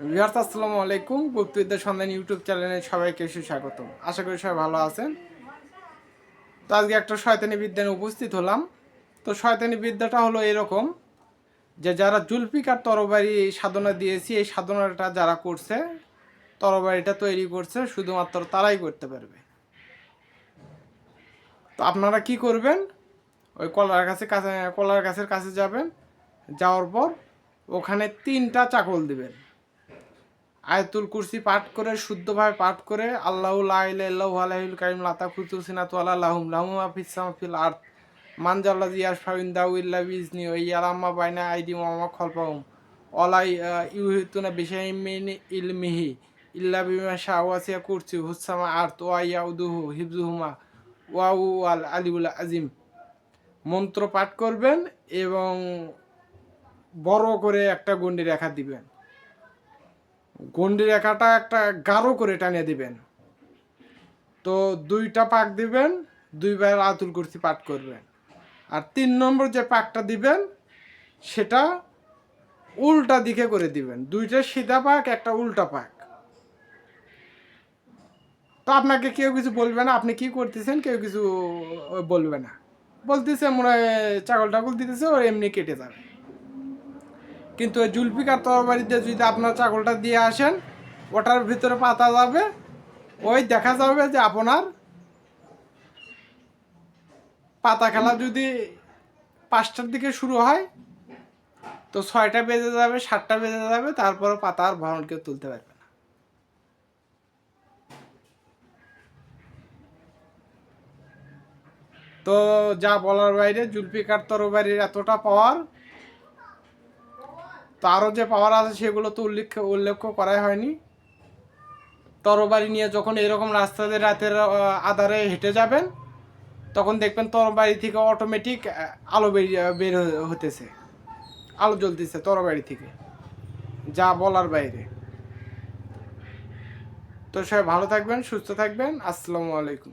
Viewers, আসসালামু আলাইকুম। গুপ্তবিদ্যা সন্ধান ইউটিউব চ্যানেলে সবাইকে সুস্বাগত আশা করি সবাই ভালো আছেন। তো আজকে একটা শয়তানি বিদ্যানে উপস্থিত হলাম। তো শয়তানি বিদ্যাটা হলো এরকম যে যারা জুলফিকার তরবারি সাধনা দিয়েছি, এই সাধনাটা যারা করছে, তরবারিটা তৈরি করছে, শুধুমাত্র তারাই করতে পারবে। তো আপনারা কি করবেন? ওই কলার কাছে কাছে কলার গাছের কাছে যাবেন, যাওয়ার পর ওখানে তিনটা চাকল দিবেন। আয়াতুল কুরসি পাঠ করে, শুদ্ধভাবে পাঠ করে, আল্লাহ লাহ আলাইল কারিম লাতা খুতু সিনাতু আল্লাহ লাহুম লাহুম আফিস সামাফিল আর্থ মানজাল্লা জিয়াস ফাবিন দাউ ইল্লা বিজনি ওই ইয়ালাম্মা বাইনা আইডি মামা খলপাহুম অলাই ইউহিতুনা বিষয় মিন ইলমিহি ইল্লা বিমা শাহওয়াসিয়া কুরসি হুসামা আর্থ ওয়া ইয়াউদুহু হিফজুহুমা ওয়াউ আল আলিউল আজিম মন্ত্র পাঠ করবেন এবং বড় করে একটা গন্ডি রেখা দিবেন। গন্ডি রেখাটা একটা গাঢ় করে টানিয়ে দিবেন। তো দুইটা পাক দিবেন, দুইবার আতুল কুর্সি পাঠ করবেন। আর তিন নম্বর যে পাকটা দিবেন, সেটা উল্টা দিকে করে দিবেন। দুইটা সিধা পাক, একটা উল্টা পাক। তো আপনাকে কেউ কিছু বলবে না, আপনি কি করতেছেন কেউ কিছু বলবে না। বলতেছে মনে হয় চাগল টাগল দিতেছে, ওর এমনি কেটে যাবে। কিন্তু ওই জুলফিকার তরবারিতে যদি আপনার চাকলটা দিয়ে আসেন, ওটার ভিতরে পাতা যাবে। ওই দেখা যাবে যে আপনার পাতা খেলা যদি পাঁচটার দিকে শুরু হয়, তো ছয়টা বেজে যাবে, সাতটা বেজে যাবে, তারপরে পাতা আর ভরণ কেউ তুলতে পারবে না। তো যা বলার বাইরে, জুলফিকার তরবারির এতটা পাওয়ার তো আরও যে পাওয়ার আছে সেগুলো তো উল্লেখ উল্লেখ করাই হয়নি। তরবারি নিয়ে যখন এরকম রাস্তাতে রাতের আধারে হেঁটে যাবেন, তখন দেখবেন তরবারি থেকে অটোমেটিক আলো বেরিয়ে, বের হতেছে। আলো জ্বলতেছে তরবারি থেকে, যা বলার বাইরে। তো সবাই ভালো থাকবেন, সুস্থ থাকবেন। আসসালামু আলাইকুম।